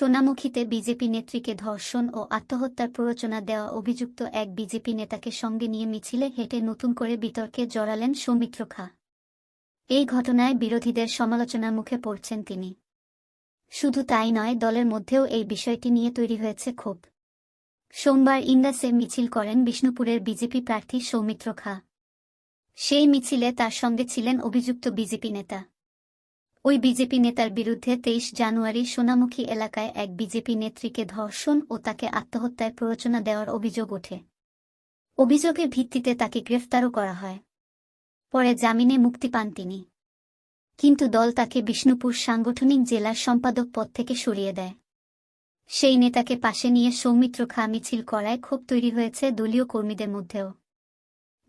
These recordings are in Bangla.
সোনামুখীতে বিজেপি নেত্রীকে ধর্ষণ ও আত্মহত্যার প্ররোচনা দেওয়া অভিযুক্ত এক বিজেপি নেতাকে সঙ্গে নিয়ে মিছিলে হেঁটে নতুন করে বিতর্কে জড়ালেন সৌমিত্র খা। এই ঘটনায় বিরোধীদের সমালোচনার মুখে পড়ছেন তিনি। শুধু তাই নয়, দলের মধ্যেও এই বিষয়টি নিয়ে তৈরি হয়েছে ক্ষোভ। সোমবার ইন্দাসে মিছিল করেন বিষ্ণুপুরের বিজেপি প্রার্থী সৌমিত্র খা। সেই মিছিলে তার সঙ্গে ছিলেন অভিযুক্ত বিজেপি নেতা। ওই বিজেপি নেতার বিরুদ্ধে তেইশ জানুয়ারি সোনামুখী এলাকায় এক বিজেপি নেত্রীকে ধর্ষণ ও তাকে আত্মহত্যায় প্ররোচনা দেওয়ার অভিযোগ ওঠে। অভিযোগের ভিত্তিতে তাকে গ্রেফতারও করা হয়। পরে জামিনে মুক্তি পান তিনি। কিন্তু দল তাকে বিষ্ণুপুর সাংগঠনিক জেলার সম্পাদক পদ থেকে সরিয়ে দেয়। সেই নেতাকে পাশে নিয়ে সৌমিত্র খা মিছিল করায় ক্ষোভ তৈরি হয়েছে দলীয় কর্মীদের মধ্যেও।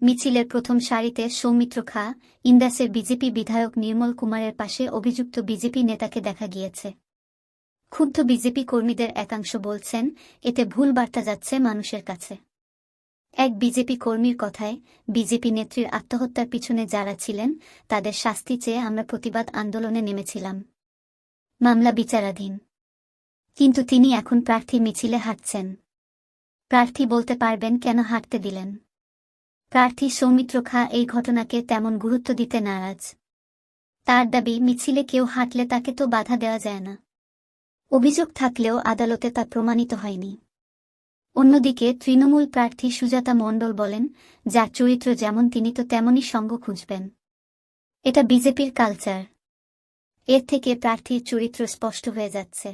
মিছিলের প্রথম সারিতে সৌমিত্র খা, ইন্দাসের বিজেপি বিধায়ক নির্মল কুমারের পাশে অভিযুক্ত বিজেপি নেতাকে দেখা গিয়েছে। ক্ষুব্ধ বিজেপি কর্মীদের একাংশ বলছেন, এতে ভুল বার্তা যাচ্ছে মানুষের কাছে। এক বিজেপি কর্মীর কথায়, বিজেপি নেত্রীর আত্মহত্যার পিছনে যারা ছিলেন, তাদের শাস্তি চেয়ে আমরা প্রতিবাদ আন্দোলনে নেমেছিলাম। মামলা বিচারাধীন। কিন্তু তিনি এখন প্রার্থী মিছিলে হাঁটছেন। প্রার্থী বলতে পারবেন কেন হাঁটতে দিলেন। প্রার্থী সৌমিত্র খা এই ঘটনাকে তেমন গুরুত্ব দিতে নারাজ। তার দাবি, মিছিলে কেউ হাঁটলে তাকে তো বাধা দেওয়া যায় না। অভিযোগ থাকলেও আদালতে তা প্রমাণিত হয়নি। অন্যদিকে তৃণমূল প্রার্থী সুজাতা মণ্ডল বলেন যার চরিত্র যেমন তিনি তো তেমনই সঙ্গ খুঁজবেন। এটা বিজেপির কালচার। এর থেকে প্রার্থীর চরিত্র স্পষ্ট হয়ে যাচ্ছে।